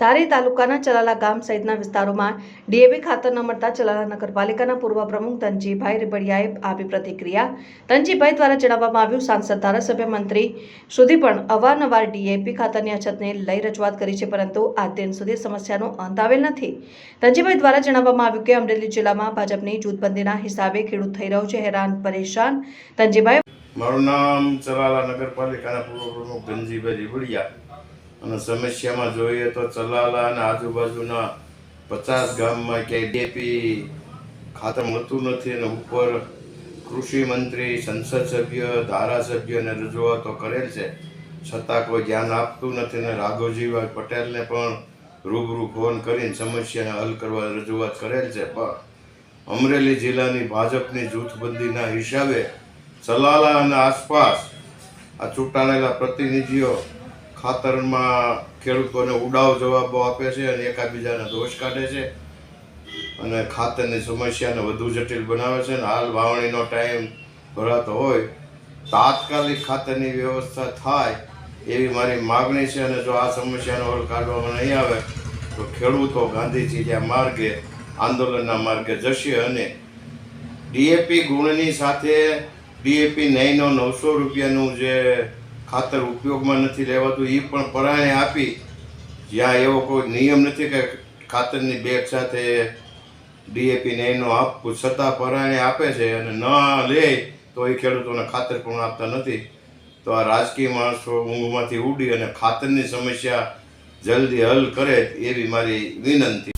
ધારી તાલુકાના ચલાલા ગામ સહિતના વિસ્તારોમાં ડીએપી ખાતર ન મળતા ચલાલા નગરપાલિકાના પૂર્વ પ્રમુખ ધનજીભાઈ રેબડિયાએ આપી પ્રતિક્રિયા. ધનજીભાઈ દ્વારા જણાવવામાં આવ્યું, સાંસદ, ધારાસભ્ય મંત્રી સુધી પણ અવારનવાર ડીએપી ખાતરની અછતને લઈ રજૂઆત કરી છે, પરંતુ આ દિન સુધી સમસ્યાનો અંત આવેલ નથી. ધનજીભાઈ દ્વારા જણાવવામાં આવ્યું કે, અમરેલી જિલ્લામાં ભાજપની જૂથબંધીના હિસાબે ખેડૂત થઈ રહ્યો છે, હેરાન, પરેશાન. ધનજીભાઈ મારું નામ ચલાલા નગરપાલિકાના પૂર્વ પ્રમુખ ધનજીભાઈ રીબડિયા. અને સમસ્યામાં જોઈએ તો ચલાલા અને આજુબાજુના પચાસ ગામમાં ક્યાંય ડીએપી ખાતર મળતું નથી અને ઉપર કૃષિ મંત્રી, સંસદ સભ્ય ધારાસભ્યને રજૂઆતો કરેલ છે. છતાં કોઈ ધ્યાન આપતું નથી અને રાઘોજીભાઈ પટેલને પણ રૂબરૂ ફોન કરીને સમસ્યાને હલ કરવા રજૂઆત કરેલ છે. પણ અમરેલી જિલ્લાની ભાજપની જૂથબંધીના હિસાબે ચલાલા અને આસપાસ આ ચૂંટાયેલા પ્રતિનિધિઓ ખાતરમાં ખેડૂતોને ઉડાવ જવાબો આપે છે અને એકાબીજાને દોષ કાઢે છે. અને ખાતરની સમસ્યાને વધુ જટિલ બનાવે છે અને હાલ વાવણીનો ટાઈમ ભરાતો હોય, તાત્કાલિક ખાતરની વ્યવસ્થા થાય એવી મારી માગણી છે. અને જો આ સમસ્યાનો હલ કાઢવામાં નહીં આવે, તો ખેડૂતો ગાંધીજીના માર્ગે, આંદોલનના માર્ગે જશે અને ડીએપી ગુણની સાથે ડીએપી નહીંનો નવસો રૂપિયાનું જે ખાતર ઉપયોગમાં નથી લેવાતું એ પણ પરાણે આપી. જ્યાં એવો કોઈ નિયમ નથી કે ખાતરની બેગ સાથે ડીએપી નહીંનો આપવું, છતાં પરાણે આપે છે અને ન લે, તો એ ખેડૂતોને ખાતર પણ આપતા નથી. તો આ રાજકીય માણસો ઊંઘમાંથી ઉડી અને ખાતરની સમસ્યા જલ્દી હલ કરે, એવી મારી વિનંતી.